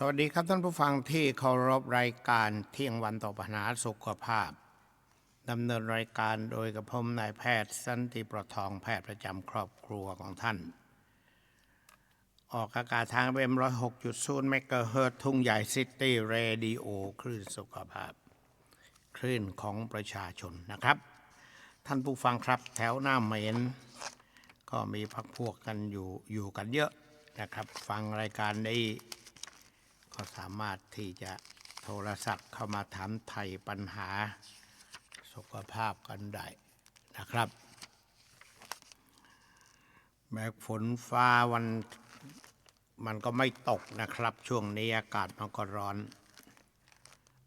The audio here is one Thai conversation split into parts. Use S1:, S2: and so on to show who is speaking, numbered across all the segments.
S1: สวัสดีครับท่านผู้ฟังที่เคารพรายการเที่ยงวันต่อปัญหาสุขภาพดำเนินรายการโดยกระผมนายแพทย์สันติประทองแพทย์ประจำครอบครัวของท่าน ออกอากาศทางเบมร้อยหกจุดศูนย์เมกะเฮิรตซ์ทุ่งใหญ่ซิตี้เรดิโอคลื่นสุขภาพ คลื่นของประชาชนนะครับ ท่านผู้ฟังครับแถวหน้าเมน ก็มีพักพวกกันอยู่อยู่กันเยอะนะครับ ฟังรายการนี้ ก็สามารถที่จะโทรศัพท์เข้ามาถามไทยปัญหาสุขภาพกันได้นะครับ แม้ฝนฟ้าวันมันก็ไม่ตกนะครับ ช่วงนี้อากาศมันก็ร้อน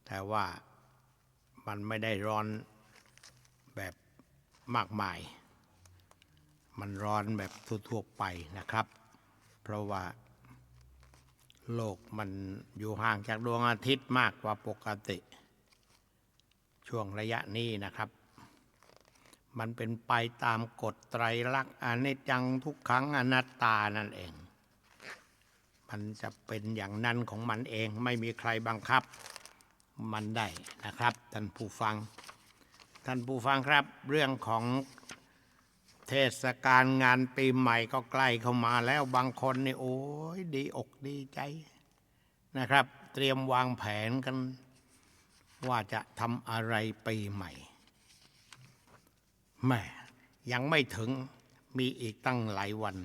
S1: แต่ว่ามันไม่ได้ร้อนแบบมากมาย มันร้อนแบบทั่วๆไปนะครับ เพราะว่า โลกมันอยู่ห่างจากดวงอาทิตย์มากกว่าปกติ ช่วงระยะนี้นะครับ มันเป็นไปตามกฎไตรลักษณ์อนิจจังทุกขังอนัตตานั่นเอง มันจะเป็นอย่างนั้นของมันเองไม่มีใครบังคับมันได้นะครับ ท่านผู้ฟัง ท่านผู้ฟังครับ เรื่องของ เทศกาลงานปีใหม่ก็ใกล้เข้ามาแล้วบางคนนี่โอ้ยดีอกดีใจนะครับ เตรียมวางแผนกัน ว่าจะทำอะไรปีใหม่แม่ยังไม่ถึงมีอีกตั้งหลายวัน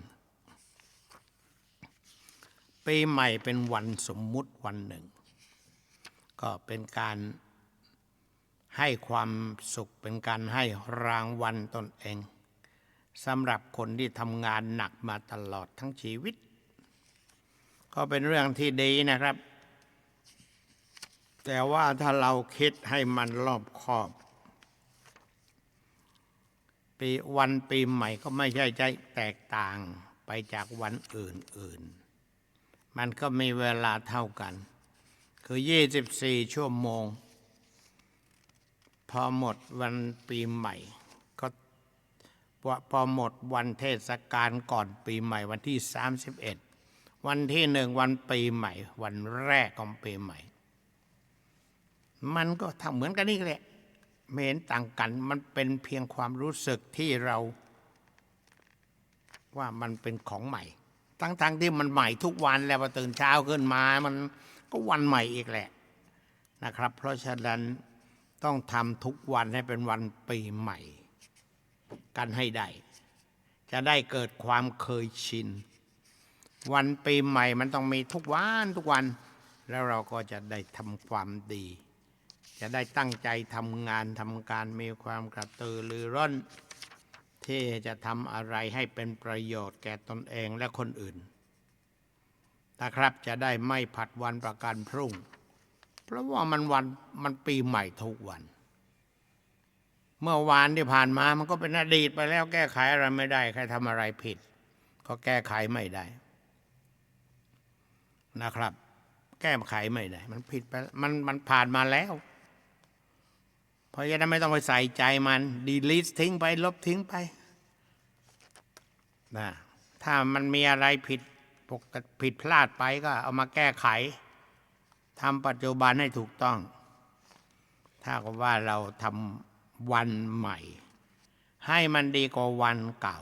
S1: ปีใหม่เป็นวันสมมุติวันหนึ่ง ก็เป็นการให้ความสุขเป็นการให้รางวัลตนเอง สำหรับคนที่ทำงานหนักมาตลอดทั้งชีวิต ก็เป็นเรื่องที่ดีนะครับ แต่ว่าถ้าเราคิดให้มันรอบคอบ ปีวันปีใหม่ก็ไม่ใช่ใจแตกต่างไปจากวันอื่นๆ มันก็มีเวลาเท่ากัน คือ 24 ชั่วโมง พอหมดวันปีใหม่ พอหมดวันเทศกาลก่อนปีใหม่วันที่ 31 วันที่หนึ่งวันปีใหม่ วันแรกของปีใหม่ มันก็ทำเหมือนกันนี่แหละไม่เห็นต่างกันมันเป็นเพียงความรู้สึกที่เราว่ามันเป็นของใหม่ ทั้งๆทที่มันใหม่ทุกวันแล้วพอตื่นเช้าขึ้นมา มันก็วันใหม่อีกแหละนะครับ เพราะฉะนั้นต้องทำทุกวันให้เป็นวันปีใหม่ กันให้ได้ จะได้เกิดความเคยชิน วันปีใหม่มันต้องมีทุกวันทุกวัน แล้วเราก็จะได้ทำความดี จะได้ตั้งใจทำงานทำการมีความกระตือรือร้น ที่จะทำอะไรให้เป็นประโยชน์แก่ตนเองและคนอื่นนะครับจะได้ไม่ผัดวันประกันพรุ่ง เพราะว่ามันวันมันปีใหม่ทุกวัน เมื่อวานที่ผ่านมามันก็เป็นอดีตไปแล้วแก้ไขอะไรไม่ได้ ใครทำอะไรผิด ก็แก้ไขไม่ได้นะครับ แก้ไขไม่ได้ มันผิดไปมันมันผ่านมาแล้ว เพราะฉะนั้นไม่ต้องไปใส่ใจมันดีลิสทิ้งไป ลบทิ้งไปนะถ้ามันมีอะไรผิดปกผิดพลาดไปก็เอามาแก้ไขทำปัจจุบันให้ถูกต้อง ถ้ากับว่าเราทำ วันใหม่ ให้มันดีกว่าวันเก่า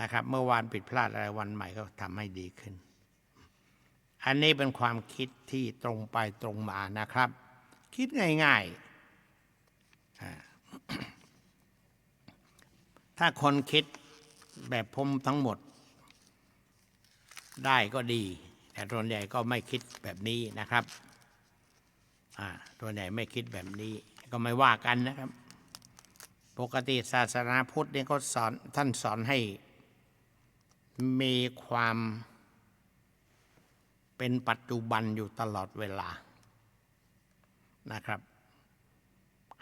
S1: นะครับ เมื่อวานผิดพลาดอะไรวันใหม่ก็ทำให้ดีขึ้น อันนี้เป็นความคิดที่ตรงไปตรงมานะครับ คิดง่ายๆ ถ้าคนคิดแบบผมทั้งหมดได้ก็ดี แต่ส่วนใหญ่ก็ไม่คิดแบบนี้นะครับ อ่าตัวใหญ่ไม่คิดแบบนี้ ก็ไม่ว่ากันนะครับ ปกติศาสนาพุทธเนี่ยเขาสอนท่านสอนให้ มีความเป็นปัจจุบันอยู่ตลอดเวลานะครับ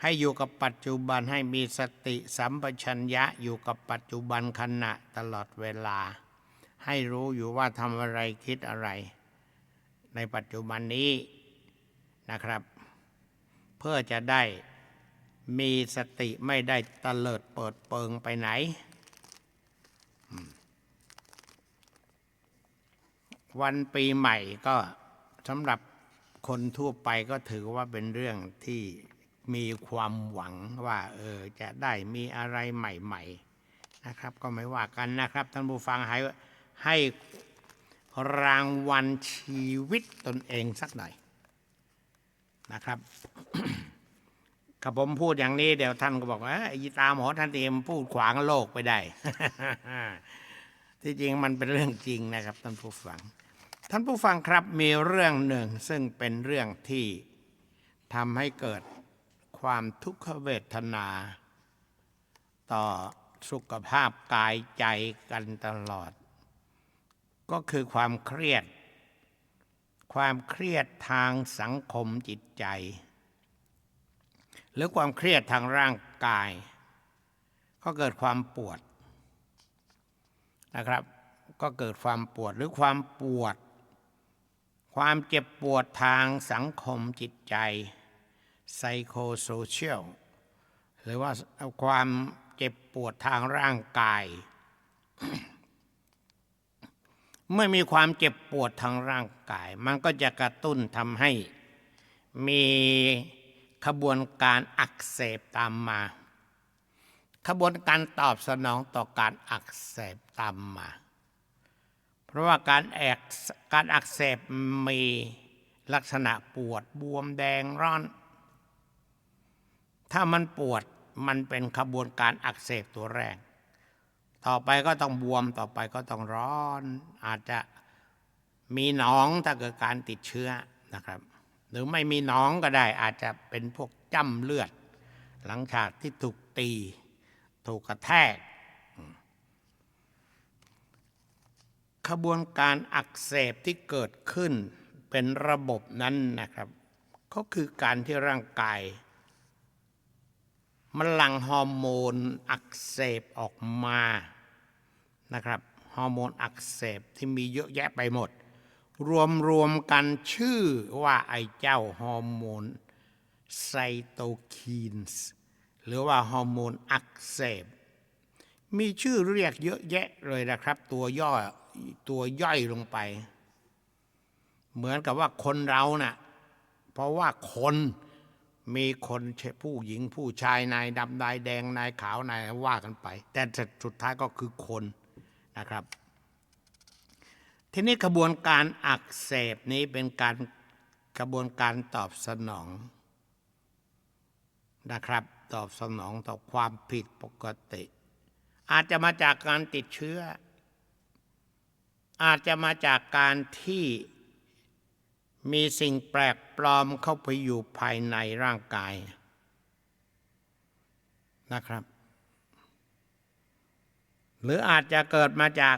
S1: ให้อยู่กับปัจจุบันให้มีสติสัมปชัญญะอยู่กับปัจจุบันขณะตลอดเวลา ให้รู้อยู่ว่าทำอะไรคิดอะไร ในปัจจุบันนี้นะครับ เพื่อจะได้มีสติไม่ได้ตะเลิดเปิดเปิงไปไหน วันปีใหม่ก็สำหรับคนทั่วไปก็ถือว่าเป็นเรื่องที่มีความหวังว่าเออจะได้มีอะไรใหม่ ๆนะครับ ก็ไม่ว่ากันนะครับ ท่านผู้ฟังให้ให้รางวัลชีวิตตนเองสักหน่อย นะครับกับผมพูดอย่างนี้เดี๋ยวท่านก็บอกว่าไอ้ตามหมอท่านเองพูดขวางโลกไปได้ ที่จริงมันเป็นเรื่องจริงนะครับ ท่านผู้ฟัง ท่านผู้ฟังครับมีเรื่องหนึ่งซึ่งเป็นเรื่องที่ทำให้เกิดความทุกขเวทนา ต่อสุขภาพกายใจกันตลอด ก็คือความเครียด ความเครียดทางสังคมจิตใจ หรือความเครียดทางร่างกาย ก็เกิดความปวดนะครับ ก็เกิดความปวดหรือความปวด ความเจ็บปวดทางสังคมจิตใจ psychosocial หรือว่าความเจ็บปวดทางร่างกาย เมื่อมีความเจ็บปวดทางร่างกาย มันก็จะกระตุ้นทำให้มีขบวนการอักเสบตามมา ขบวนการตอบสนองต่อการอักเสบตามมา เพราะว่าการแอกการอักเสบมีลักษณะปวดบวมแดงร้อน ถ้ามันปวดมันเป็นขบวนการอักเสบตัวแรก ต่อไปก็ต้องบวมต่อไปก็ต้องร้อน อาจจะมีหนองถ้าเกิดการติดเชื้อนะครับ หรือไม่มีหนองก็ได้ อาจจะเป็นพวกจ้ำเลือด หลังจากที่ถูกตี ถูกกระแทกขบวนการอักเสบที่เกิดขึ้นเป็นระบบนั้นนะครับ ก็คือการที่ร่างกาย มันหลั่งฮอร์โมนอักเสบออกมานะครับฮอร์โมนอักเสบที่มีเยอะแยะไปหมด รวมรวมกันชื่อว่าไอ้เจ้าฮอร์โมนไซโตคีนส์หรือว่าฮอร์โมนอักเสบมีชื่อเรียกเยอะแยะเลยนะครับ ตัวย่อตัวย่อยลงไป เหมือนกับว่าคนเรานะ่ะเพราะว่าคน มีคนผู้หญิงผู้ชายนายดำนายแดงนายขาวนายว่ากันไป แต่สุดท้ายก็คือคนนะครับ ทีนี้กระบวนการอักเสบนี้เป็นการกระบวนการตอบสนองนะครับ ตอบสนองต่อความผิดปกติ อาจจะมาจากการติดเชื้อ อาจจะมาจากการที่ มีสิ่งแปลกปลอมเข้าไปอยู่ภายในร่างกายนะครับ หรืออาจจะเกิดมาจาก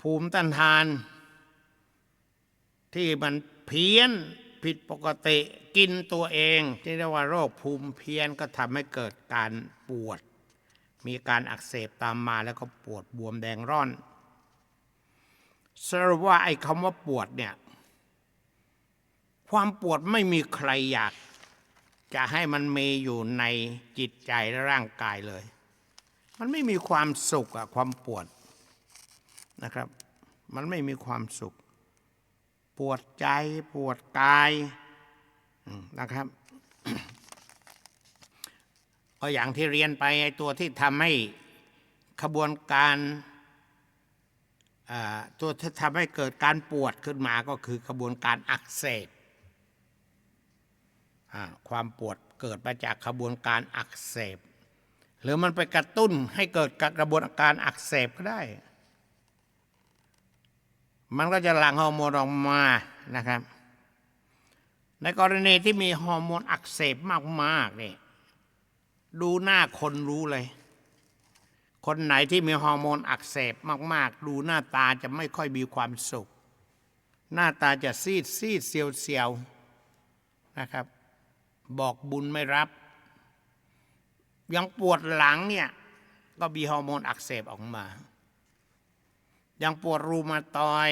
S1: ภูมิต้านทาน ที่มันเพี้ยนผิดปกติกินตัวเอง ที่เรียกว่าโรคภูมิเพี้ยนก็ทำให้เกิดการปวด มีการอักเสบตามมาแล้วก็ปวดบวมแดงร่อนสรุปว่าไอ้คำว่าปวดเนี่ย ความปวดไม่มีใครอยาก จะให้มันมีอยู่ในจิตใจและร่างกายเลย มันไม่มีความสุขอะความปวดนะครับ มันไม่มีความสุข ปวดใจปวดกายนะครับ ก็อย่างที่เรียนไปไอ้ตัวที่ทำให้ขบวนการตัวที่ทำให้เกิดการปวดขึ้นมาก็คือกระบวนการอักเสบความปวดเกิดมาจากกระบวนการอักเสบ หรือมันไปกระตุ้นให้เกิดกระบวนการอักเสบก็ได้ มันก็จะหลั่งฮอร์โมนออกมานะครับ ในกรณีที่มีฮอร์โมนอักเสบมากๆนี่ ดูหน้าคนรู้เลย คนไหนที่มีฮอร์โมนอักเสบมาก ๆ ดูหน้าตาจะไม่ค่อยมีความสุข หน้าตาจะซีดซีดเซียวเซียวนะครับ บอกบุญไม่รับ ยังปวดหลังเนี่ยก็มีฮอร์โมนอักเสบออกมา ยังปวดรูมาตอย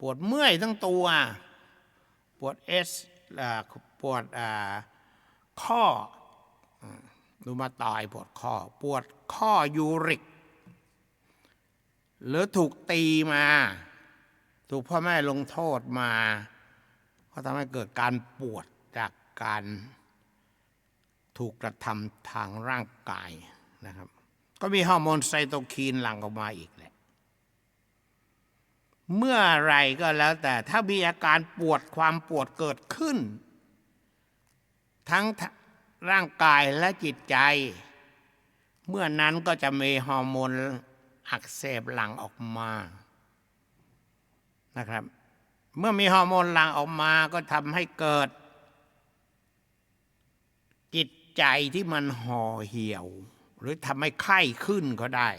S1: ปวดเมื่อยทั้งตัว ปวดเอสปวดข้อ รูมาตอยปวดข้อ ปวดข้อยูริก หรือถูกตีมา ถูกพ่อแม่ลงโทษมา ก็ทำให้เกิดการปวดจากการถูกกระทำทางร่างกายนะครับ ก็มีฮอร์โมนไซโตคีนหลั่งออกมาอีกแหละเมื่อไรก็แล้วแต่ถ้ามีอาการปวดความปวดเกิดขึ้น ทั้ง ร่างกายและจิตใจ เมื่อนั้นก็จะมีฮอร์โมนอักเสบหลั่งออกมานะครับ เมื่อมีฮอร์โมนหลั่งออกมาก็ทำให้เกิด จิตใจที่มันห่อเหี่ยว หรือทำให้ไข้ขึ้นก็ได้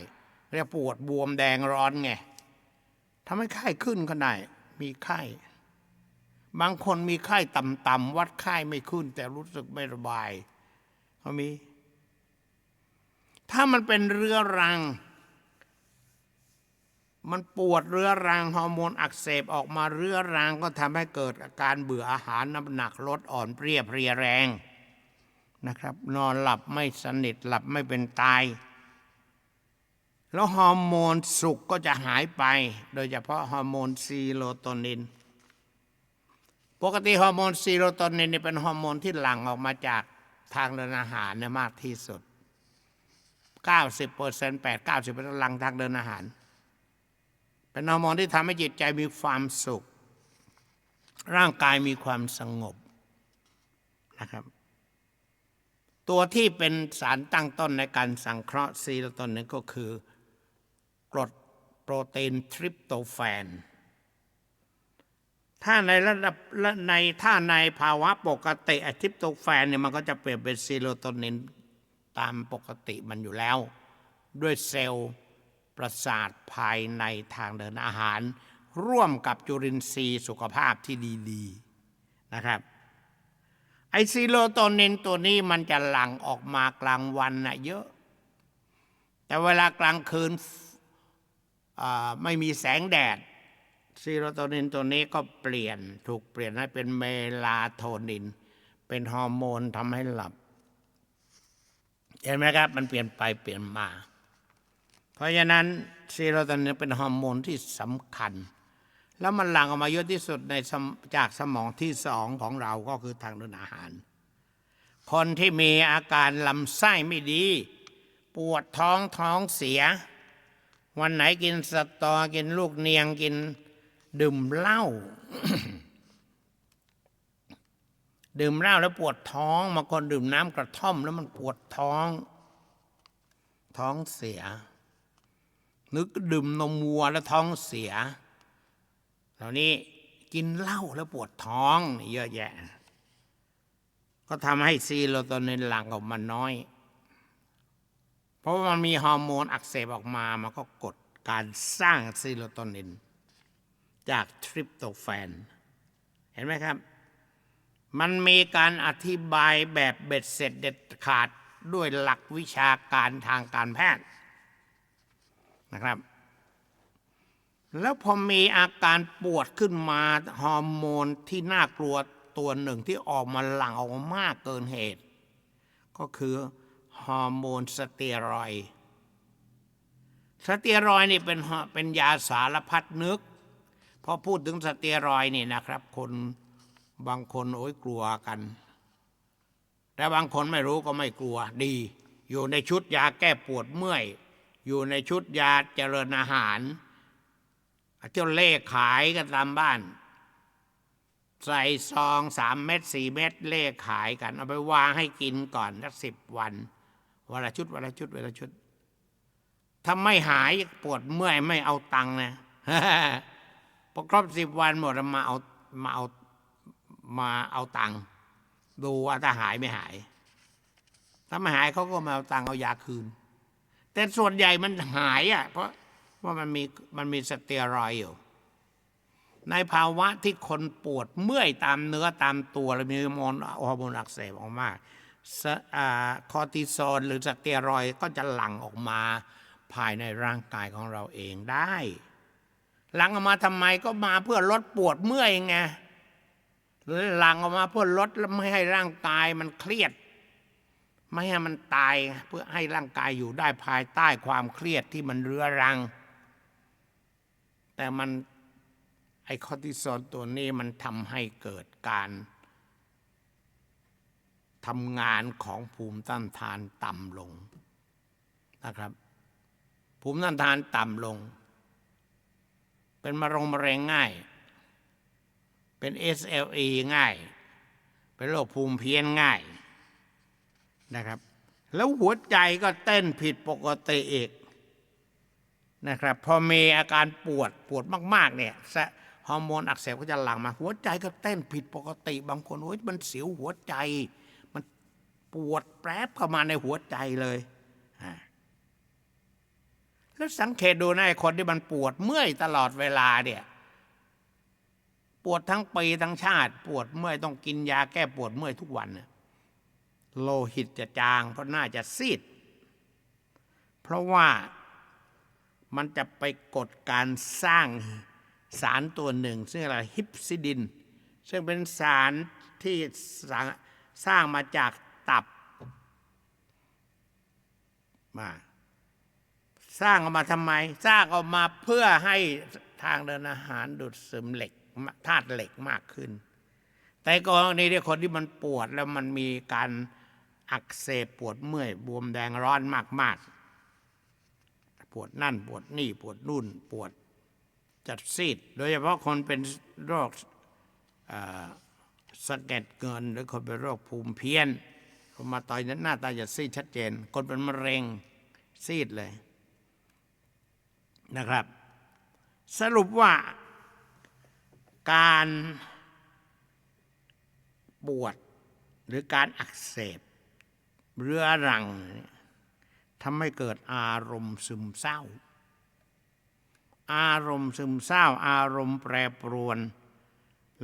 S1: เรียกปวดบวมแดงร้อนไงทำให้ไข้ขึ้นก็ได้ มีไข้ บางคนมีไข้ต่ำๆวัดไข้ไม่ขึ้น แต่รู้สึกไม่สบายเขามี ถ้ามันเป็นเรื้อรัง มันปวดเรื้อรังฮอร์โมนอักเสบออกมาเรื้อรังก็ทำให้เกิดอาการเบื่ออาหารน้ำหนักลดอ่อนเพลียเพลียแรงนะครับ นอนหลับไม่สนิทหลับไม่เป็นตายแล้วฮอร์โมนสุขก็จะหายไป โดยเฉพาะฮอร์โมนซีโรโทนิน ปกติฮอร์โมนซีโรโทนินนี่เป็นฮอร์โมนที่หลั่งออกมาจากทางเดินอาหารเนี่ยมากที่สุด 90เปอร์เซ็นต์8 90เปอร์เซ็นต์หลั่งทางเดินอาหาร เป็นฮอร์โมนที่ทำให้จิตใจมีความสุข ร่างกายมีความสงบนะครับ ตัวที่เป็นสารตั้งต้นในการสังเคราะห์ซีโรโทนินก็คือกรดโปรตีนทริปโตแฟน ถ้าในระดับในถ้าในภาวะปกติอะทิปโตแฟนเนี่ยมันก็จะเปลี่ยนเป็นซีโรโทนินตามปกติมันอยู่แล้ว ด้วยเซลล์ประสาทภายในทางเดินอาหาร ร่วมกับจุลินทรีย์สุขภาพที่ดีๆนะครับไอซีโรโทนินตัวนี้มันจะหลั่งออกมากลางวันนะเยอะ แต่เวลากลางคืนไม่มีแสงแดด ซีโรโทนินตัวนี้ก็เปลี่ยนถูกเปลี่ยนให้เป็นเมลาโทนิน เป็นฮอร์โมนทำให้หลับ เห็นไหมครับ มันเปลี่ยนไปเปลี่ยนมา เพราะฉะนั้นซีโรโทนินเป็นฮอร์โมนที่สำคัญ แล้วมันหลั่งออกมาเยอะที่สุดในจากสมองที่สองของเราก็คือทางเดินอาหาร คนที่มีอาการลำไส้ไม่ดี ปวดท้องท้องเสีย วันไหนกินสตอกินลูกเนียงกิน ดื่มเหล้าดื่มเหล้าแล้วปวดท้องบางคนดื่มน้ำกระท่อมแล้วมันปวดท้อง ท้องเสียนึกดื่มนมวัวแล้วท้องเสียเหล่านี้กินเหล้าแล้วปวดท้องเยอะแยะ ก็ทำให้ซีโรโทนินหลั่งออกมาน้อย เพราะว่ามันมีฮอร์โมนอักเสบออกมา มันก็กดการสร้างซีโรโทนิน จากทริปโตแฟน เห็นไหมครับ มันมีการอธิบายแบบเบ็ดเสร็จเด็ดขาดด้วยหลักวิชาการทางการแพทย์นะครับ แล้วพอมีอาการปวดขึ้นมาฮอร์โมนที่น่ากลัวตัวหนึ่งที่ออกมาหลั่งออกมากเกินเหตุ ก็คือฮอร์โมนสเตียรอยสเตียรอยนี่เป็นเป็นยาสารพัดนึก พอพูดถึงสเตียรอยนี่นะครับ คนบางคนโอ้ยกลัวกัน แต่บางคนไม่รู้ก็ไม่กลัวดี อยู่ในชุดยาแก้ปวดเมื่อย อยู่ในชุดยาเจริญอาหารเจ้าเล่ขายกันตามบ้าน ใส่ซองสามเม็ดสี่เม็ดเล่ขายกัน เอาไปวางให้กินก่อนสักสิบวันวันละชุดวันละชุดวันละชุดถ้าไม่หายปวดเมื่อยไม่เอาตังค์นะ อครบสิบวันหมดมาเอามาเอามาเอาตังค์ดูว่าถ้าหายไม่หาย ถ้าไม่หายเขาก็มาเอาตังค์เอายาคืน แต่ส่วนใหญ่มันหายอะ เพราะว่ามันมีมันมีสเตียรอยอยู่ ในภาวะที่คนปวดเมื่อยตามเนื้อตามตัวแล้วมีฮอร์โมนฮอร์โมนอักเสบออกมาคอร์ติซอลหรือสเตียรอยก็จะหลั่งออกมาภายในร่างกายของเราเองได้ หลังออกมาทำไมก็มาเพื่อลดปวดเมื่อยไงหลังออกมาเพื่อลดแล้วไม่ให้ร่างกายมันเครียด ไม่ให้มันตายเพื่อให้ร่างกายอยู่ได้ภายใต้ความเครียดที่มันเรื้อรัง แต่มันไอคอติซอลตัวนี้มันทำให้เกิดการทำงานของภูมิต้านทานต่ำลงนะครับ ภูมิต้านทานต่ำลง เป็นมะรงมะเร็งง่าย เป็น SLE ง่าย เป็นโรคภูมิเพี้ยนง่ายนะครับ แล้วหัวใจก็เต้นผิดปกติอีกนะครับ พอมีอาการปวดปวดมาก ๆ เนี่ยฮอร์โมนอักเสบก็จะหลั่งมา หัวใจก็เต้นผิดปกติ บางคนโอ้ยมันเสียวหัวใจ มันปวดแปรบเข้ามาในหัวใจเลย แล้วสังเกตดูนะไอ้คนที่มันปวดเมื่อยตลอดเวลาเนี่ยปวดทั้งปีทั้งชาติ ปวดเมื่อยต้องกินยาแก้ปวดเมื่อยทุกวันเนี่ยโลหิตจะจาง เพราะน้าจะซีด เพราะว่ามันจะไปกดการสร้างสารตัวหนึ่ง ซึ่งอะไรฮิปซิดิน ซึ่งเป็นสารที่สร้างมาจากตับมา สร้างออกมาทำไม สร้างออกมาเพื่อให้ทางเดินอาหารดูดซึมเหล็กธาตุเหล็กมากขึ้น แต่กรณีที่คนที่มันปวดแล้วมันมีการอักเสบปวดเมื่อยบวมแดงร้อนมากๆ ปวดนั่นปวดนี่ปวดนู่นปวดจัดซีด โดยเฉพาะคนเป็นโรคสะเก็ดเงิน หรือคนเป็นโรคภูมิเพี้ยนพอมาต่อยนั้นหน้าตาจะซีดชัดเจน คนเป็นมะเร็งซีดเลย นะครับ สรุปว่าการปวดหรือการอักเสบเรื้อรังทำให้เกิดอารมณ์ซึมเศร้า อารมณ์ซึมเศร้า อารมณ์แปรปรวน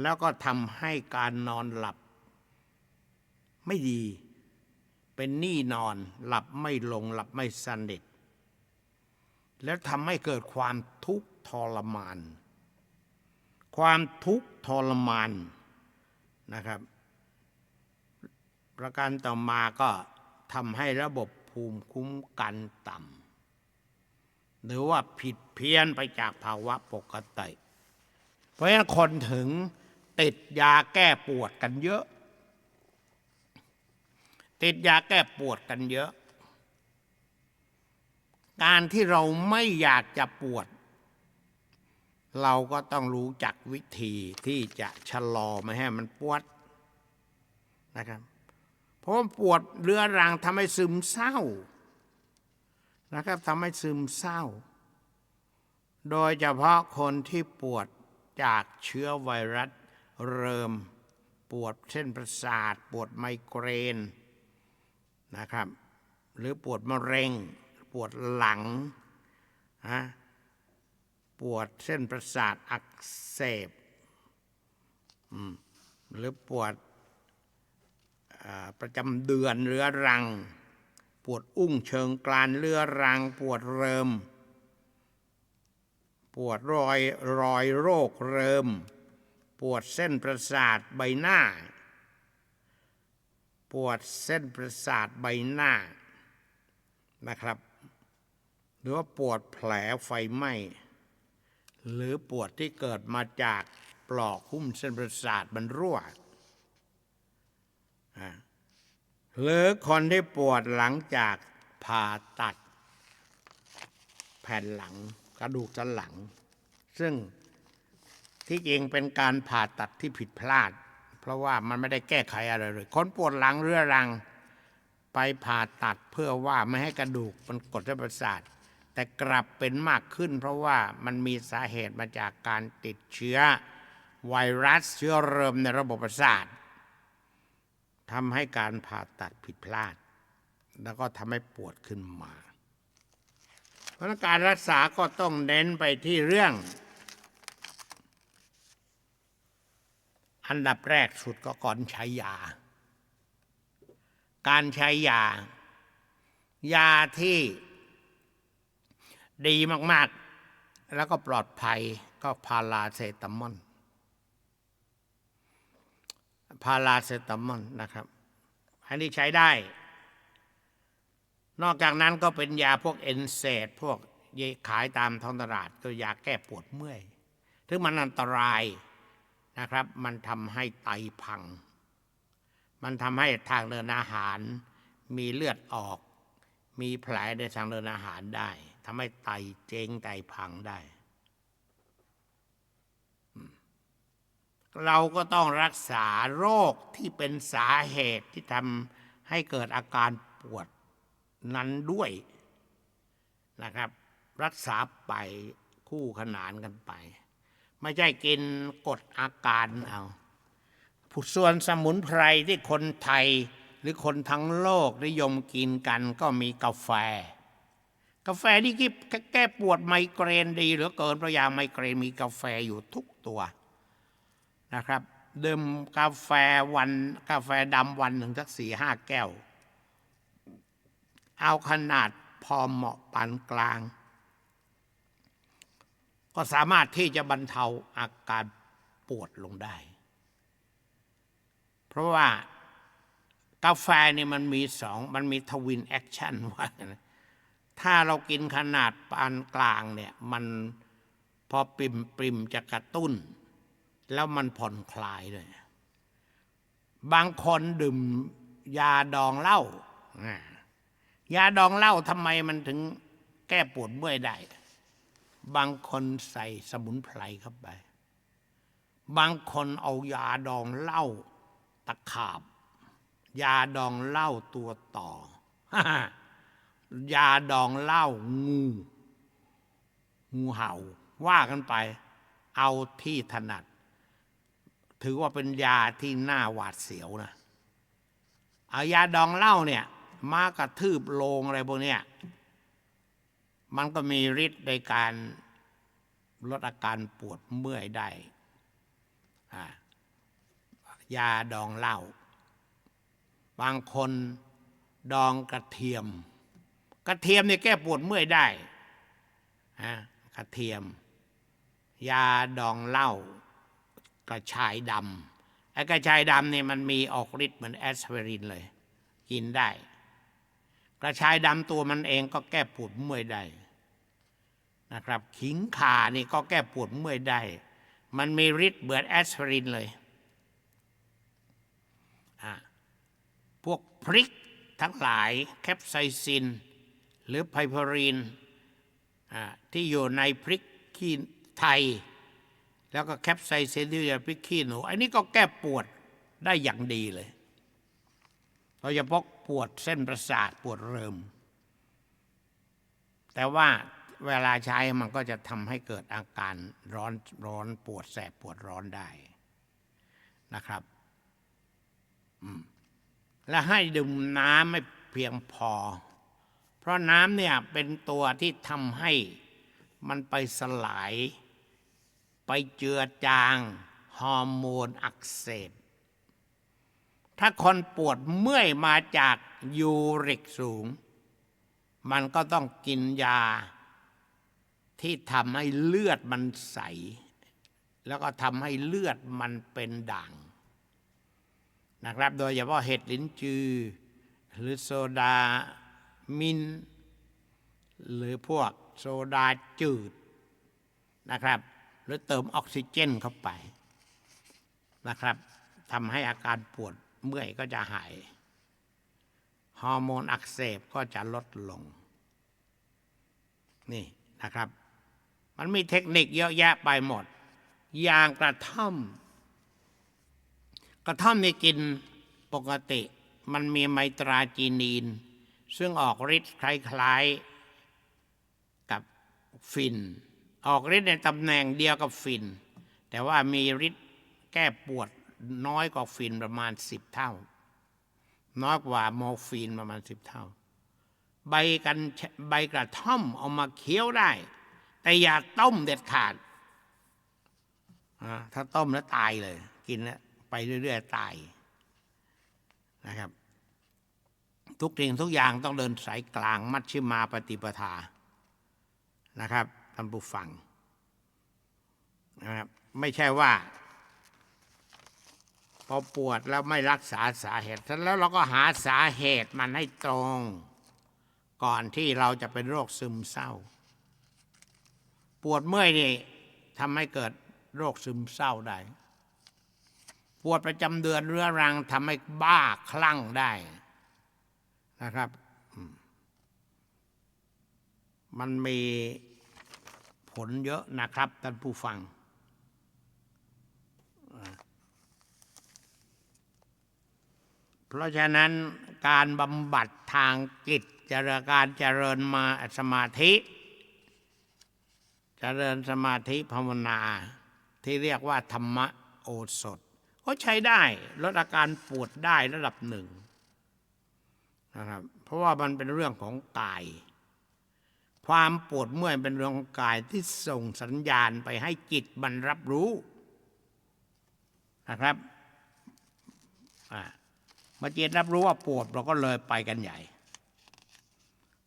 S1: แล้วก็ทำให้การนอนหลับ ไม่ดี เป็นหนี้นอนหลับไม่ลงหลับไม่สนิท แล้วทำให้เกิดความทุกข์ทรมาน ความทุกข์ทรมานนะครับ ประการต่อมาก็ทำให้ระบบภูมิคุ้มกันต่ำหรือว่าผิดเพี้ยนไปจากภาวะปกติ เพราะฉะนั้นคนถึงติดยาแก้ปวดกันเยอะ ติดยาแก้ปวดกันเยอะ การที่เราไม่อยากจะปวด เราก็ต้องรู้จักวิธีที่จะชะลอไม่ให้มันปวดนะครับ เพราะปวดเรื้อรังทำให้ซึมเศร้านะครับทำให้ซึมเศร้า โดยเฉพาะคนที่ปวดจากเชื้อไวรัสเริมปวดเส้นประสาท ปวดไมเกรนนะครับ หรือปวดมะเร็ง ปวดหลังฮะปวดเส้นประสาทอักเสบหรือปวดประจำเดือนเรื้อรัง ปวดอุ้งเชิงกรานเรื้อรัง ปวดเริม ปวดรอยรอยโรคเริม ปวดเส้นประสาทใบหน้า ปวดเส้นประสาทใบหน้านะครับ รือว่าปวดแผลไฟไหม้หรือปวดที่เกิดมาจากปลอกหุ้มเส้นประสาทมันรั่วหรือคนที่ปวดหลังจากผ่าตัด แผ่นหลังกระดูกสันหลัง ซึ่งที่จริงเป็นการผ่าตัดที่ผิดพลาด เพราะว่ามันไม่ได้แก้ไขอะไรเลย คนปวดหลังเรื้อรัง ไปผ่าตัดเพื่อว่าไม่ให้กระดูกมันกดเส้นประสาท แต่กลับเป็นมากขึ้น เพราะว่ามันมีสาเหตุมาจากการติดเชื้อ ไวรัสเชื้อเริมในระบบประสาททำให้การผ่าตัดผิดพลาด แล้วก็ทำให้ปวดขึ้นมาเพราะการรักษาก็ต้องเน้นไปที่เรื่อง อันดับแรกสุดก็ก่อนใช้ยา การใช้ยา ยาที่ ดีมาก ๆ แล้วก็ปลอดภัยก็พาราเซตามอลพาราเซตามอลนะครับ อันนี้ใช้ได้ นอกจากนั้นก็เป็นยาพวกเอนเซดพวกขายตามท้องตลาดก็ยาแก้ปวดเมื่อยถึงมันอันตรายนะครับ มันทำให้ไตพัง มันทำให้ทางเดินอาหาร มีเลือดออก มีแผลในทางเดินอาหารได้ ทำให้ไตเจงไตพังได้ เราก็ต้องรักษาโรคที่เป็นสาเหตุที่ทำให้เกิดอาการปวดนั้นด้วยนะครับ รักษาไปคู่ขนานกันไป ไม่ใช่กินกดอาการเอาผู้ส่วนสมุนไพรที่คนไทยหรือคนทั้งโลกนิยมกินกันก็มีกาแฟ กาแฟที่แก้ปวดไมเกรนดีเหลือเกินเพราะยาไมเกรนมีกาแฟอยู่ทุกตัวนะครับดื่มกาแฟวันกาแฟดำวันหนึ่งสักสี่ห้าแก้ว เอาขนาดพอเหมาะปานกลาง ก็สามารถที่จะบรรเทาอาการปวดลงได้ เพราะว่ากาแฟนี่มันมีสองมันมีทวินแอคชั่นว่านั้น ถ้าเรากินขนาดปานกลางเนี่ยมันพอปริมปริมจะกระตุ้น แล้วมันผ่อนคลายเลยบางคนดื่มยาดองเหล้าอ่ายาดองเหล้าทำไมมันถึงแก้ปวดเมื่อยได้ บางคนใส่สมุนไพรเข้าไป บางคนเอายาดองเหล้าตะขาบ ยาดองเหล้าตัวต่อ ยาดองเหล้างู งูเห่า ว่ากันไป เอาที่ถนัด ถือว่าเป็นยาที่น่าหวาดเสียวนะเอายาดองเหล้าเนี่ย มากระทืบโลงอะไรพวกเนี้ยมันก็มีฤทธิ์ในการลดอาการปวดเมื่อยได้ยาดองเหล้าบางคนดองกระเทียม กระเทียมเนี่ยแก้ปวดเมื่อยได้ฮะกระเทียม ยาดองเหล้ากระชายดำไอ้กระชายดำเนี่ยมันมีออกฤทธิ์เหมือนแอสไพรินเลย กินได้ กระชายดำตัวมันเองก็แก้ปวดเมื่อยได้นะครับ ขิงข่านี่ก็แก้ปวดเมื่อยได้ มันมีฤทธิ์เหมือนแอสไพรินเลยอะพวกพริกทั้งหลายแคปไซซิน หรือไพพรีนที่อยู่ในพริกขี้ไทย แล้วก็แคปไซเซนที่อยู่ในพริกขี้หนู อันนี้ก็แก้ปวดได้อย่างดีเลยโดยเฉพาะปวดเส้นประสาทปวดเริม แต่ว่าเวลาใช้มันก็จะทำให้เกิดอาการร้อนร้อนปวดแสบปวดร้อนได้นะครับและให้ดื่มน้ำไม่เพียงพอ เพราะน้ำเนี่ยเป็นตัวที่ทำให้มันไปสลาย ไปเจือจางฮอร์โมนอักเสบ ถ้าคนปวดเมื่อยมาจากยูริกสูง มันก็ต้องกินยา ที่ทำให้เลือดมันใส แล้วก็ทำให้เลือดมันเป็นด่างนะครับ โดยเฉพาะเห็ดลิ้นจือ หรือโซดา มินหรือพวกโซดาจืดนะครับ หรือเติมออกซิเจนเข้าไปนะครับทำให้อาการปวดเมื่อยก็จะหาย ฮอร์โมนอักเสบก็จะลดลง นี่นะครับ มันมีเทคนิคเยอะแยะไปหมด อย่างกระท่อม กระท่อมนี่กินปกติ มันมีไมตราจีนีน ซึ่งออกฤทธิ์คล้ายๆกับฟิน ออกฤทธิ์ในตำแหน่งเดียวกับฟิน แต่ว่ามีฤทธิ์แก้ปวดน้อยกว่าฟินประมาณสิบเท่า น้อยกว่าโมฟีนประมาณสิบเท่า ใบกันใบกระท่อมเอามาเคี้ยวได้ แต่อย่าต้มเด็ดขาด ถ้าต้มแล้วตายเลย กินแล้วไปเรื่อยๆตายนะครับ ทุกสิ่งทุกอย่างต้องเดินสายกลางมัชชิมาปฏิปทานะครับท่านผู้ฟังนะครับไม่ใช่ว่า พอปวดแล้วไม่รักษาสาเหตุแล้วเราก็หาสาเหตุมันให้ตรง ก่อนที่เราจะเป็นโรคซึมเศร้า ปวดเมื่อยนี่ทำให้เกิดโรคซึมเศร้าได้ ปวดประจำเดือนเรื้อรังทำให้บ้าคลั่งได้ นะครับ มันมีผลเยอะนะครับท่านผู้ฟัง เพราะฉะนั้นการบำบัดทางจิตจรการเจริญมาสมาธิเจริญสมาธิภาวนาที่เรียกว่าธรรมโอสถ ก็ใช้ได้ลดอาการปวดได้ระดับหนึ่ง นะครับ เพราะว่ามันเป็นเรื่องของกาย ความปวดเมื่อยเป็นเรื่องของกายที่ส่งสัญญาณไปให้จิตมันรับรู้นะครับอ่าเจิตรับรู้ว่าปวดเราก็เลยไปกันใหญ่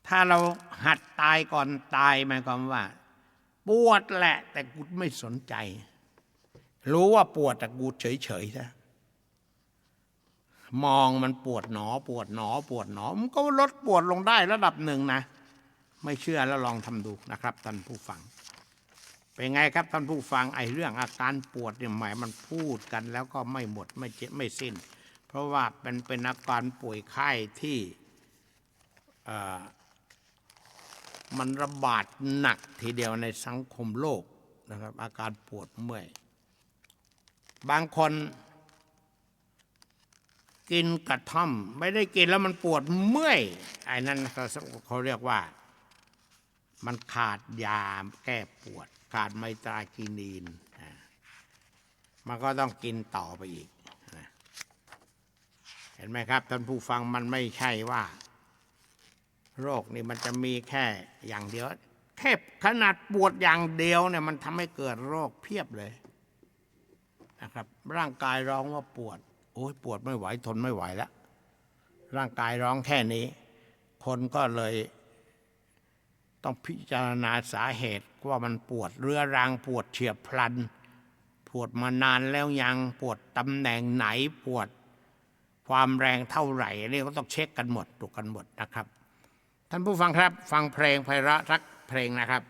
S1: ถ้าเราหัดตายก่อนตายหมายความว่า ปวดแหละ แต่กูไม่สนใจ รู้ว่าปวดแต่กูเฉยๆซะ มองมันปวดหนอ ปวดหนอ ปวดหนอ มันก็ลดปวดลงได้ระดับหนึ่งนะ ไม่เชื่อแล้วลองทำดูนะครับท่านผู้ฟัง เป็นไงครับท่านผู้ฟังไอ้เรื่องอาการปวดเนี่ยหมายมันพูดกันแล้วก็ไม่หมดไม่เจ็บไม่สิ้น เพราะว่าเป็นเป็นอาการป่วยไข้ที่มันระบาดหนักทีเดียวในสังคมโลกนะครับอาการปวดเมื่อย บางคน กินกระท่อม ไม่ได้กินแล้วมันปวดเมื่อยไอ้นั่นเขาเขาเรียกว่า มันขาดยาแก้ปวด ขาดไมตรากีนีนมันก็ต้องกินต่อไปอีก เห็นไหมครับท่านผู้ฟังมันไม่ใช่ว่า โรคนี่มันจะมีแค่อย่างเดียวแค่ขนาดปวดอย่างเดียวเนี่ยมันทำให้เกิดโรคเพียบเลยนะครับ ร่างกายร้องว่าปวด โอ้ยปวดไม่ไหวทนไม่ไหวแล้ว ร่างกายร้องแค่นี้ คนก็เลยต้องพิจารณาสาเหตุว่ามันปวดเรื้อรังปวดเฉียบพลัน ปวดมานานแล้วยังปวดตำแหน่งไหนปวดความแรงเท่าไหร่นี่ก็ต้องเช็คกันหมดดูกันหมดนะครับ ท่านผู้ฟังครับ ฟังเพลงไพเราะรักเพลงนะครับ